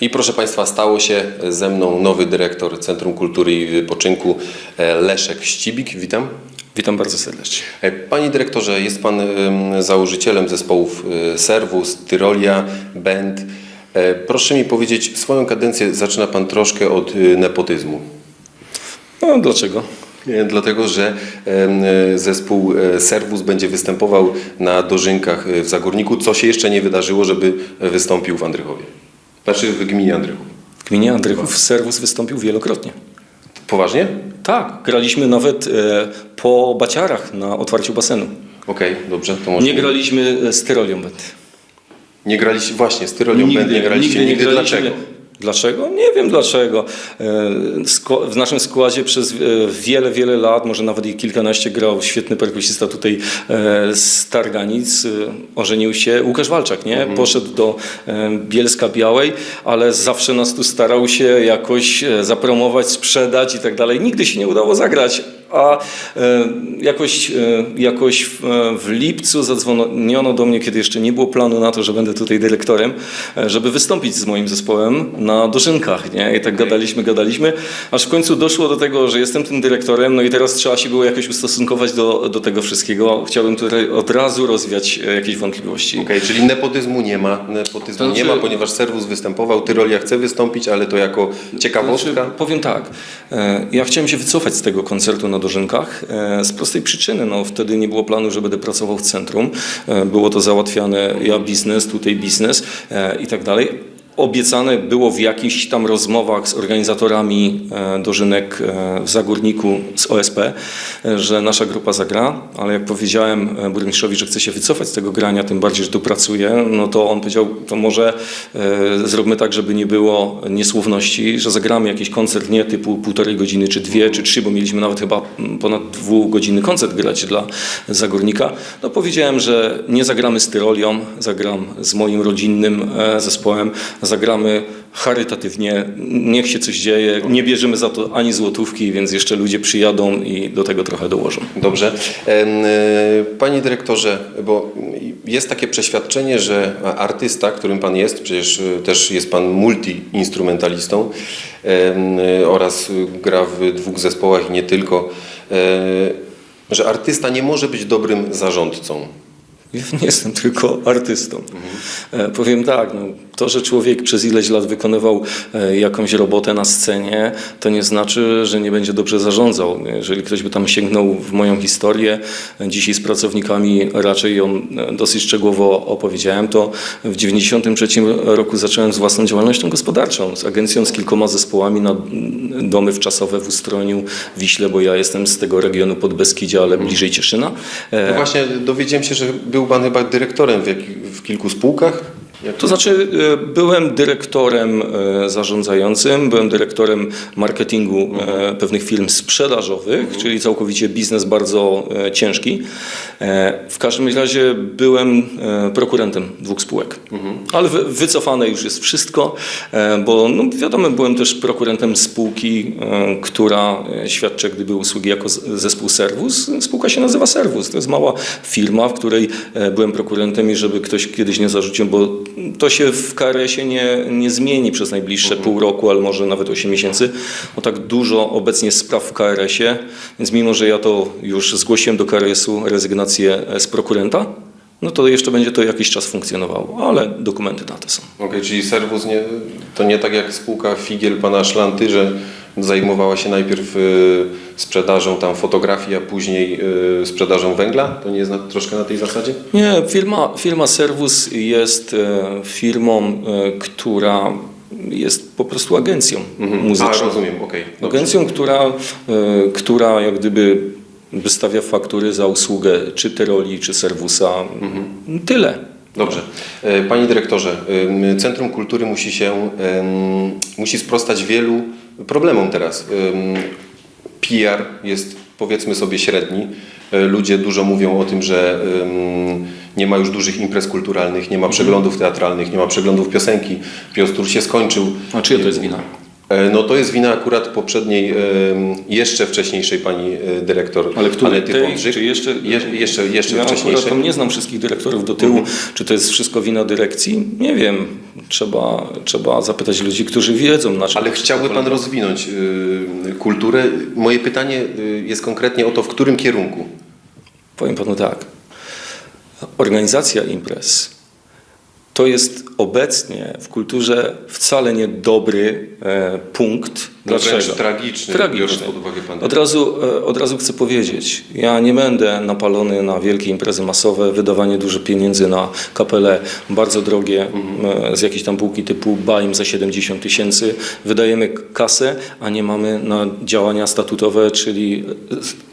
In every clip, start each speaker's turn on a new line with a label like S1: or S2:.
S1: I proszę Państwa, stało się ze mną nowy dyrektor Centrum Kultury i Wypoczynku e, Leszek Ścibik. Witam.
S2: Witam bardzo serdecznie.
S1: E, Panie dyrektorze, jest Pan em, założycielem zespołów e, Serwus, Tyrolia, Band. E, Proszę mi powiedzieć, swoją kadencję zaczyna Pan troszkę od nepotyzmu.
S2: No dlaczego?
S1: Dlatego, że zespół Serwus będzie występował na dożynkach w Zagórniku, co się jeszcze nie wydarzyło, żeby wystąpił w Andrychowie. Znaczy w gminie Andrychów.
S2: W gminie Andrychów serwus wystąpił wielokrotnie.
S1: Poważnie?
S2: Tak, graliśmy nawet e, po baciarach na otwarciu basenu.
S1: Okej, dobrze, to może...
S2: Nie graliśmy z Tyrolią Band.
S1: Nie graliście, właśnie, z Tyrolią Band nie graliście. Nigdy, dlaczego?
S2: Dlaczego? Nie wiem dlaczego. E, W naszym składzie przez e, wiele, wiele lat, może nawet i kilkanaście grał świetny perkusista tutaj z Targanic. e, Ożenił się Łukasz Walczak, nie? Poszedł do Bielska Białej, ale zawsze nas tu starał się jakoś zapromować, sprzedać i tak dalej. Nigdy się nie udało zagrać. A e, jakoś, e, jakoś w, e, w lipcu zadzwoniono do mnie, kiedy jeszcze nie było planu na to, że będę tutaj dyrektorem, żeby wystąpić z moim zespołem na dożynkach. Nie? I tak gadaliśmy, gadaliśmy, aż w końcu doszło do tego, że jestem tym dyrektorem, no i teraz trzeba się było jakoś ustosunkować do, do tego wszystkiego. Chciałbym tutaj od razu rozwiać jakieś wątpliwości.
S1: Okej, czyli nepotyzmu nie ma, nepotyzmu
S2: To
S1: nie
S2: znaczy-
S1: ma, ponieważ Serwus występował, Tyrolia chce wystąpić, ale to jako ciekawostka.
S2: Znaczy, powiem tak, ja chciałem się wycofać z tego koncertu na Dożynkach e, z prostej przyczyny. No, wtedy nie było planu, że będę pracował w centrum. E, Było to załatwiane ja biznes, tutaj biznes e, i tak dalej. Obiecane było w jakichś tam rozmowach z organizatorami e, dożynek e, w Zagórniku z OSP, e, że nasza grupa zagra, ale jak powiedziałem burmistrzowi, że chce się wycofać z tego grania, tym bardziej, że tu pracuje, no to on powiedział, to może zróbmy tak, żeby nie było niesłowności, że zagramy jakiś koncert nie typu półtorej godziny, czy dwie, czy trzy, bo mieliśmy nawet chyba ponad dwugodzinny koncert grać dla Zagórnika. No powiedziałem, że nie zagramy z Tyrolią, zagram z moim rodzinnym zespołem, zagramy charytatywnie, niech się coś dzieje, nie bierzemy za to ani złotówki, więc jeszcze ludzie przyjadą i do tego trochę dołożą.
S1: Dobrze. E, Panie dyrektorze, bo jest takie przeświadczenie, że artysta, którym Pan jest, przecież e, też jest Pan multi-instrumentalistą e, oraz gra w dwóch zespołach i nie tylko, że artysta nie może być dobrym zarządcą.
S2: Ja nie jestem tylko artystą. E, Powiem tak, no, to, że człowiek przez ileś lat wykonywał e, jakąś robotę na scenie, to nie znaczy, że nie będzie dobrze zarządzał. Jeżeli ktoś by tam sięgnął w moją historię, dzisiaj z pracownikami raczej ją e, dosyć szczegółowo opowiedziałem, to w 1993 roku zacząłem z własną działalnością gospodarczą, z agencją z kilkoma zespołami na domy wczasowe w Ustroniu, Wiśle, bo ja jestem z tego regionu Podbeskidzia, ale bliżej Cieszyna.
S1: No właśnie dowiedziałem się, że był Pan chyba dyrektorem w, jak, w kilku spółkach.
S2: To znaczy, e, byłem dyrektorem e, zarządzającym, byłem dyrektorem marketingu e, pewnych firm sprzedażowych, czyli całkowicie biznes bardzo ciężki. W każdym razie byłem prokurentem dwóch spółek. Ale wy- wycofane już jest wszystko, bo no, wiadomo, byłem też prokurentem spółki, która świadczy gdyby usługi jako zespół Serwus. Spółka się nazywa Serwus. To jest mała firma, w której byłem prokurentem i żeby ktoś kiedyś nie zarzucił, bo to się w KRS-ie nie, nie zmieni przez najbliższe pół roku, ale może nawet 8 miesięcy. Bo tak dużo obecnie spraw w KRS-ie, więc mimo, że ja to już zgłosiłem do KRS-u rezygnację z prokurenta, no to jeszcze będzie to jakiś czas funkcjonowało, ale dokumenty na to są.
S1: Okej, czyli Serwus nie, to nie tak jak spółka Figiel pana Szlanty, że zajmowała się najpierw y, sprzedażą tam fotografii, a później y, sprzedażą węgla? To nie jest na, troszkę na tej zasadzie?
S2: Nie, firma, firma Servus jest e, firmą, e, która jest po prostu agencją
S1: A,
S2: muzyczną.
S1: rozumiem, okej. dobrze.
S2: Agencją, która, e, która jak gdyby wystawia faktury za usługę czy Tyroli, czy Servusa. Tyle.
S1: Dobrze. E, Panie dyrektorze, Centrum Kultury musi się, musi sprostać wielu problemom teraz. PR jest powiedzmy sobie średni. E, Ludzie dużo mówią o tym, że nie ma już dużych imprez kulturalnych, nie ma przeglądów teatralnych, nie ma przeglądów piosenki. Piostur się skończył.
S2: A czyja to jest wina?
S1: E, No to jest wina akurat poprzedniej, em, jeszcze wcześniejszej pani e, dyrektor
S2: Ale której?
S1: Anety
S2: Tej,
S1: Wądrzyk.
S2: czy jeszcze-
S1: Je, jeszcze, jeszcze
S2: ja
S1: wcześniejszej.
S2: tam nie znam wszystkich dyrektorów do tyłu.
S1: Mhm.
S2: Czy to jest wszystko wina dyrekcji? Nie wiem. Trzeba, trzeba zapytać ludzi, którzy wiedzą na czym
S1: Ale chciałby Pan rozwinąć y, kulturę. Moje pytanie y, jest konkretnie o to, w którym kierunku?
S2: Powiem panu tak. Organizacja imprez to jest obecnie w kulturze wcale nie dobry
S1: No wręcz
S2: Dlaczego?
S1: tragiczny,
S2: Tragiczny.
S1: pod uwagę pandemię.
S2: Od razu, e, od razu chcę powiedzieć, ja nie będę napalony na wielkie imprezy masowe, wydawanie dużo pieniędzy na kapele bardzo drogie,
S1: Mhm.
S2: e, z jakiejś tam półki typu BAIM za 70 tysięcy. Wydajemy kasę, a nie mamy na działania statutowe, czyli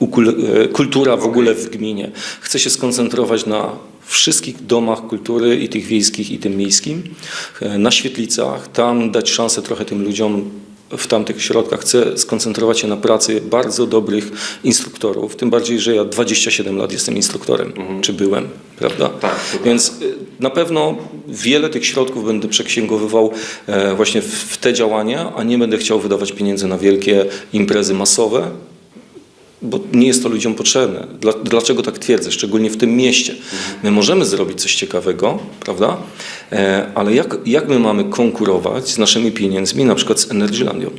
S2: e, kultura w ogóle w gminie. Chcę się skoncentrować na wszystkich domach kultury i tych wiejskich i tym miejskim, na świetlicach, tam dać szansę trochę tym ludziom w tamtych środkach. Chcę skoncentrować się na pracy bardzo dobrych instruktorów, tym bardziej, że ja 27 lat jestem instruktorem, czy byłem, prawda?
S1: Mhm. Tak, to
S2: Więc y, na pewno wiele tych środków będę przeksięgowywał e, właśnie w te działania, a nie będę chciał wydawać pieniędzy na wielkie imprezy masowe, bo nie jest to ludziom potrzebne. Dla, dlaczego tak twierdzę? Szczególnie w tym mieście. My możemy zrobić coś ciekawego, prawda? E, ale jak, jak my mamy konkurować z naszymi pieniędzmi, na przykład z Energylandią?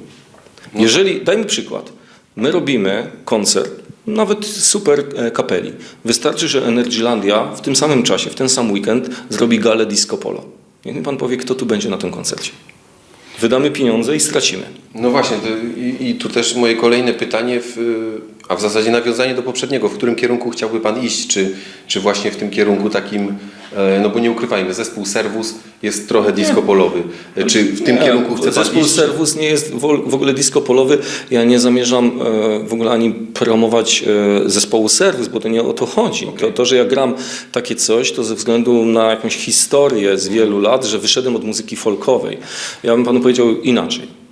S2: Jeżeli, dajmy przykład, my robimy koncert, nawet super e, kapeli. Wystarczy, że Energylandia w tym samym czasie, w ten sam weekend zrobi galę disco polo. Niech mi pan powie, kto tu będzie na tym koncercie. Wydamy pieniądze i stracimy.
S1: No właśnie, to, i, i tu też moje kolejne pytanie, w, a w zasadzie nawiązanie do poprzedniego. W którym kierunku chciałby Pan iść? Czy, czy właśnie w tym kierunku takim, e, no bo nie ukrywajmy, zespół Serwus jest trochę disco-polowy. E, Czy w tym
S2: Nie,
S1: kierunku chce Pan
S2: Zespół
S1: iść?
S2: Serwus nie jest w ogóle disco polowy. Ja nie zamierzam e, w ogóle ani promować zespołu Serwus, bo to nie o to chodzi. To, to, że ja gram takie coś, to ze względu na jakąś historię z wielu lat, że wyszedłem od muzyki folkowej. Ja bym panu powiedział inaczej.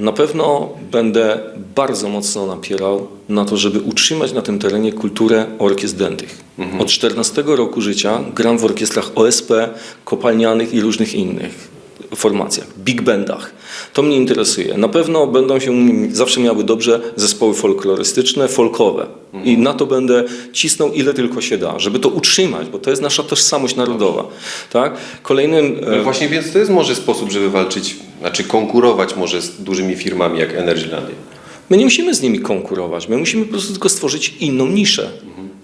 S2: Na pewno będę bardzo mocno napierał na to, żeby utrzymać na tym terenie kulturę orkiestr dętych. Od 14 roku życia gram w orkiestrach OSP, kopalnianych i różnych innych formacjach, big bandach. To mnie interesuje. Na pewno będą się zawsze miały dobrze zespoły folklorystyczne, folkowe. I na to będę cisnął ile tylko się da, żeby to utrzymać, bo to jest nasza tożsamość narodowa. Tak? Kolejnym e,
S1: No właśnie, więc to jest może sposób, żeby walczyć, znaczy konkurować może z dużymi firmami jak Energylandia.
S2: My nie musimy z nimi konkurować, my musimy po prostu tylko stworzyć inną niszę.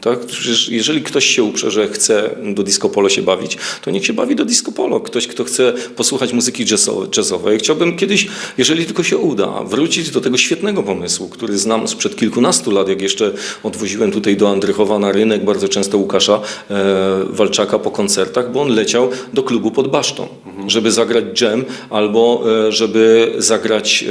S2: Tak? Przecież jeżeli ktoś się uprze, że chce do disco polo się bawić, to niech się bawi do disco polo. Ktoś, kto chce posłuchać muzyki jazzowej. Chciałbym kiedyś, jeżeli tylko się uda, wrócić do tego świetnego pomysłu, który znam sprzed kilkunastu lat, jak jeszcze odwoziłem tutaj do Andrychowa na rynek bardzo często Łukasza e, Walczaka po koncertach, bo on leciał do klubu pod basztą, żeby zagrać jam albo e, żeby zagrać,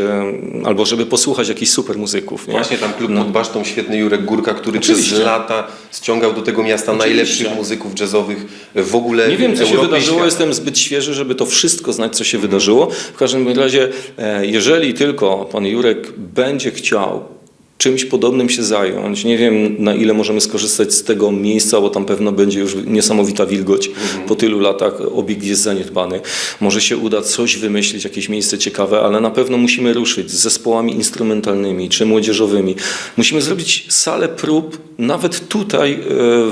S2: e, albo żeby posłuchać jakichś super muzyków. Nie?
S1: Właśnie tam klub pod basztą, świetny Jurek Górka, który
S2: Oczywiście.
S1: przez lata ściągał do tego miasta
S2: Oczywiście.
S1: najlepszych muzyków jazzowych w ogóle
S2: Nie wiem, co się
S1: Europy
S2: wydarzyło, jestem zbyt świeży, żeby to wszystko znać, co się wydarzyło. W każdym razie, e, jeżeli tylko pan Jurek będzie chciał czymś podobnym się zająć, nie wiem na ile możemy skorzystać z tego miejsca, bo tam pewno będzie już niesamowita wilgoć. Po tylu latach obiekt jest zaniedbany. Może się uda coś wymyślić, jakieś miejsce ciekawe, ale na pewno musimy ruszyć z zespołami instrumentalnymi czy młodzieżowymi. Musimy zrobić salę prób, nawet tutaj e,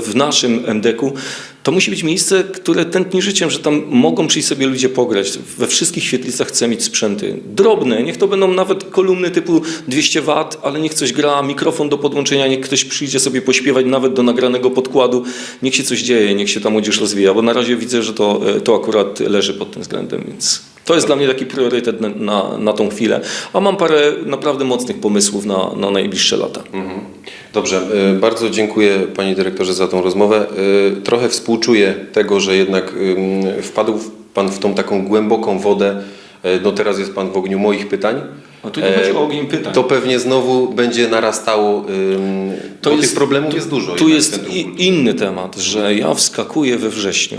S2: w naszym MDK-u. To musi być miejsce, które tętni życiem, że tam mogą przyjść sobie ludzie pograć. We wszystkich świetlicach chcę mieć sprzęty. Drobne, niech to będą nawet kolumny typu 200 W, ale niech coś gra, mikrofon do podłączenia, niech ktoś przyjdzie sobie pośpiewać nawet do nagranego podkładu, niech się coś dzieje, niech się ta młodzież rozwija, bo na razie widzę, że to, e, to akurat leży pod tym względem, więc to jest dla mnie taki priorytet na, na, na tą chwilę, a mam parę naprawdę mocnych pomysłów na, na najbliższe lata.
S1: Mhm. Dobrze, y, bardzo dziękuję Panie Dyrektorze za tą rozmowę. Y, Trochę współczuję tego, że jednak wpadł Pan w tą taką głęboką wodę. Y, No teraz jest Pan w ogniu moich pytań.
S2: A tu nie chodzi o ogień pytań.
S1: To pewnie znowu będzie narastało,
S2: To jest-
S1: tych problemów jest dużo.
S2: Tu jest inny temat, że ja wskakuję we wrześniu.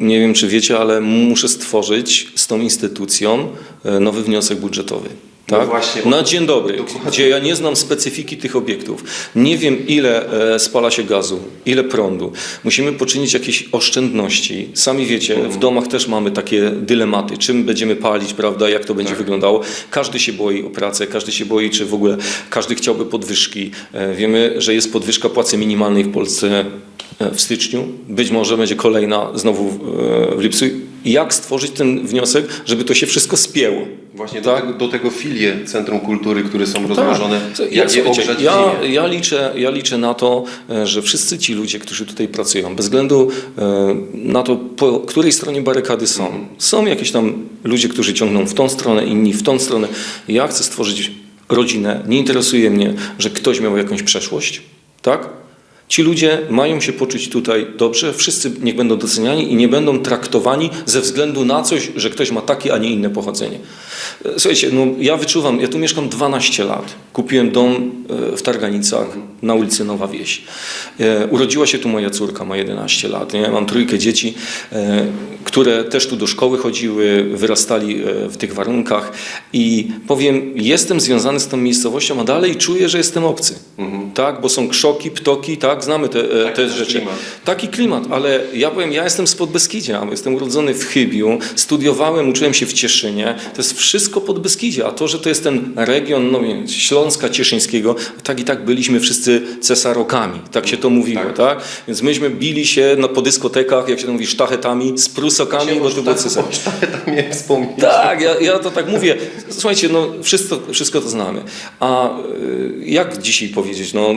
S2: Nie wiem, czy wiecie, ale muszę stworzyć z tą instytucją e, nowy wniosek budżetowy. Tak?
S1: No właśnie,
S2: na dzień dobry,
S1: dokładnie.
S2: gdzie ja nie znam specyfiki tych obiektów. Nie wiem, ile e, spala się gazu, ile prądu. Musimy poczynić jakieś oszczędności. Sami wiecie, w domach też mamy takie dylematy, czym będziemy palić, prawda, jak to będzie wyglądało. Każdy się boi o pracę, każdy się boi, czy w ogóle każdy chciałby podwyżki. E, Wiemy, że jest podwyżka płacy minimalnej w Polsce w styczniu. Być może będzie kolejna znowu w, e, w lipcu. Jak stworzyć ten wniosek, żeby to się wszystko spięło?
S1: Właśnie
S2: Tak.
S1: do, tego, do tego filie Centrum Kultury, które są rozłożone,
S2: Co-
S1: jak je ogrzać
S2: ja, ja, liczę, ja liczę na to, e, że wszyscy ci ludzie, którzy tutaj pracują, bez względu e, na to, po której stronie barykady są, są jakieś tam ludzie, którzy ciągną w tą stronę, inni w tą stronę. Ja chcę stworzyć rodzinę. Nie interesuje mnie, że ktoś miał jakąś przeszłość, tak? Ci ludzie mają się poczuć tutaj dobrze, wszyscy niech będą doceniani i nie będą traktowani ze względu na coś, że ktoś ma takie, a nie inne pochodzenie. E, Słuchajcie, no ja wyczuwam, ja tu mieszkam 12 lat. Kupiłem dom e, w Targanicach na ulicy Nowa Wieś. E, Urodziła się tu moja córka, ma 11 lat. Nie? Mam trójkę dzieci, e, które też tu do szkoły chodziły, wyrastali e, w tych warunkach i powiem, jestem związany z tą miejscowością, a dalej czuję, że jestem obcy. Tak, bo są krzoki, ptoki, tak, znamy te,
S1: Taki
S2: te rzeczy.
S1: klimat.
S2: Taki klimat, ale ja powiem, ja jestem spod Beskidzia, jestem urodzony w Chybiu, studiowałem, uczyłem się w Cieszynie, to jest wszystko pod Beskidzie, a to, że to jest ten region, no Śląska Cieszyńskiego, tak i tak byliśmy wszyscy cesarokami, tak się to mówiło, tak?
S1: Tak.
S2: Więc myśmy bili się na, po dyskotekach, jak się to mówi, sztachetami, z prusokami, bo to było cesar.
S1: tam miałem wspomnieć.
S2: Tak, ja, ja to tak mówię. Słuchajcie, no wszystko, wszystko to znamy. A y, jak dzisiaj powiedzieć, no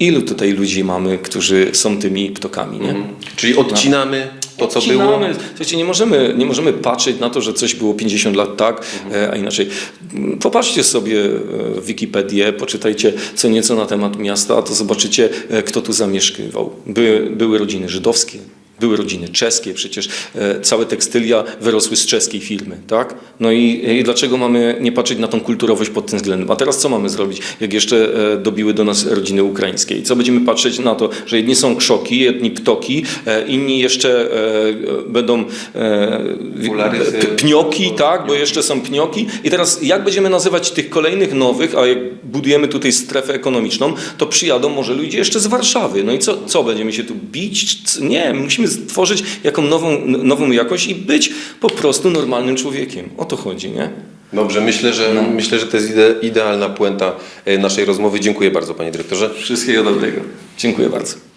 S2: ilu tutaj ludzi mamy, którzy są tymi ptokami, nie?
S1: Czyli odcinamy to, co było.
S2: Odcinamy. Słuchajcie, nie możemy, nie możemy patrzeć na to, że coś było 50 lat tak, e, a inaczej. Popatrzcie sobie e, w Wikipedię, poczytajcie co nieco na temat miasta, to zobaczycie, e, kto tu zamieszkiwał. Były, były rodziny żydowskie, były rodziny czeskie, przecież e, całe tekstylia wyrosły z czeskiej firmy, tak? No i, i dlaczego mamy nie patrzeć na tą kulturowość pod tym względem? A teraz co mamy zrobić, jak jeszcze e, dobiły do nas rodziny ukraińskie? I co będziemy patrzeć na to, że jedni są krzoki, jedni ptoki, e, inni jeszcze będą pnioki, tak? Bo jeszcze są pnioki. I teraz jak będziemy nazywać tych kolejnych nowych, a jak budujemy tutaj strefę ekonomiczną, to przyjadą może ludzie jeszcze z Warszawy. No i co, co będziemy się tu bić? Nie, musimy stworzyć jaką nową, nową jakość i być po prostu normalnym człowiekiem. O to chodzi, nie?
S1: Dobrze, myślę, że, myślę, że to jest ide, idealna puenta e, naszej rozmowy. Dziękuję bardzo, panie dyrektorze.
S2: Wszystkiego dobrego. Dziękuję bardzo.